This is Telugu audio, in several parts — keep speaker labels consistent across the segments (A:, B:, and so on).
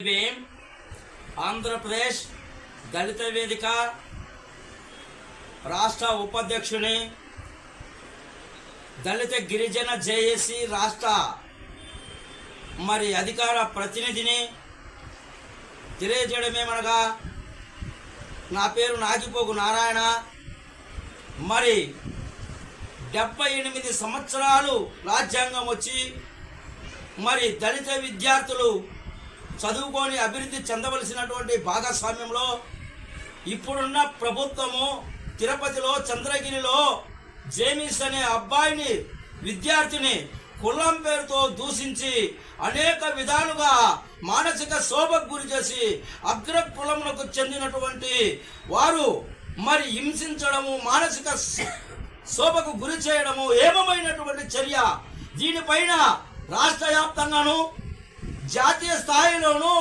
A: భీం ఆంధ్రప్రదేశ్ దళిత వేదిక రాష్ట్ర ఉపాధ్యక్షుని దళిత గిరిజన జేఏసి రాష్ట్ర మరి అధికార ప్రతినిధిని తెలియజేయడమేమనగా నా పేరు నాగిపోగు నారాయణ. మరి డెబ్బై ఎనిమిది సంవత్సరాలు రాజ్యాంగం వచ్చి మరి దళిత విద్యార్థులు చదువుకొని అభివృద్ధి చెందవలసినటువంటి భాగస్వామ్యంలో ఇప్పుడున్న ప్రభుత్వము తిరుపతిలో చంద్రగిరిలో జేమిస్ అనే అబ్బాయిని విద్యార్థిని కులం పేరుతో దూషించి అనేక విధాలుగా మానసిక శోభకు గురి చేసి అగ్ర కులములకు చెందినటువంటి వారు మరి హింసించడము మానసిక శోభకు గురి చేయడము ఏమమైనటువంటి చర్య? దీనిపైన రాష్ట్ర వ్యాప్తంగాను జాతీయ స్థాయిలోనూ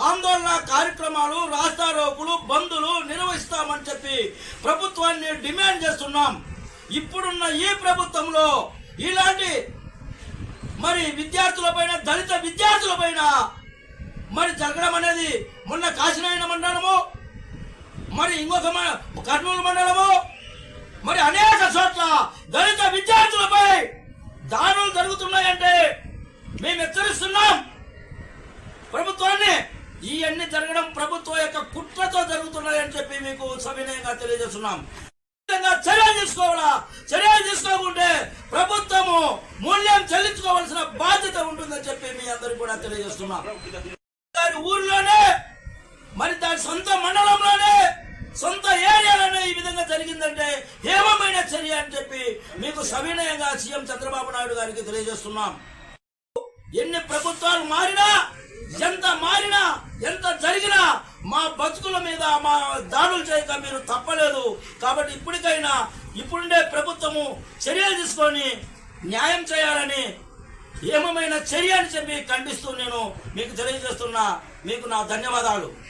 A: ఆందోళన కార్యక్రమాలు రాస్తారోకులు బంధులు నిర్వహిస్తామని చెప్పి ప్రభుత్వాన్ని డిమాండ్ చేస్తున్నాం. ఇప్పుడున్న ఈ ప్రభుత్వంలో ఇలాంటి మరి విద్యార్థులపైన దళిత విద్యార్థులపైన మరి జరగడం అనేది మొన్న కాశీనాయన మండలము మరి ఇంకొక మ- కర్నూలు మండలము మరి అనేక చోట్ల దళిత విద్యార్థులపై దాడులు జరుగుతున్నాయంటే మేము హెచ్చరిస్తున్నాం ప్రభుత్వాన్ని ఈ అన్ని జరగడం ప్రభుత్వం యొక్క కుట్రతో జరుగుతున్నాయని చెప్పి మీకు సవినయంగా తెలియజేస్తున్నాం. ఖచ్చితంగా చర్యలు తీసుకోవాలా? చర్యలు తీసుకోకుంటే ప్రభుత్వము మూల్యం చెల్లించుకోవాల్సిన బాధ్యత ఉంటుందని చెప్పి మీ అందరికి కూడా తెలియజేస్తున్నాం. దాని ఊర్లోనే మరి దాని సొంత మండలంలోనే సొంత ఏరియాలోనే ఈ విధంగా జరిగిందంటే ఏమమైన చర్య అని చెప్పి మీకు సవినయంగా సీఎం చంద్రబాబు నాయుడు గారికి తెలియజేస్తున్నాం. ఎన్ని ప్రభుత్వాలు మారినా ఎంత మారినా ఎంత జరిగినా మా బతుకుల మీద మా దాడులు చేయక మీరు తప్పలేదు. కాబట్టి ఇప్పటికైనా ఇప్పుడుండే ప్రభుత్వము చర్యలు తీసుకొని న్యాయం చేయాలని ఏమమైన చర్య అని చెప్పి ఖండిస్తూ నేను మీకు తెలియజేస్తున్నా. మీకు నా ధన్యవాదాలు.